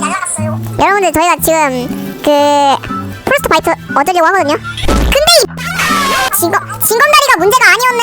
날라갔어요. 여러분들 저희가 지금 그 프로스트 바이트 얻으려고 하거든요. 근데 진검다리가 문제가 아니었네.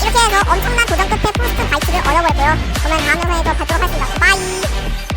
이렇게 해서 엄청난 도전 끝에 프로스트 바이트를 얻어버렸고요. 그러면 다음 영상에서 뵙도록 하겠습니다. 바이.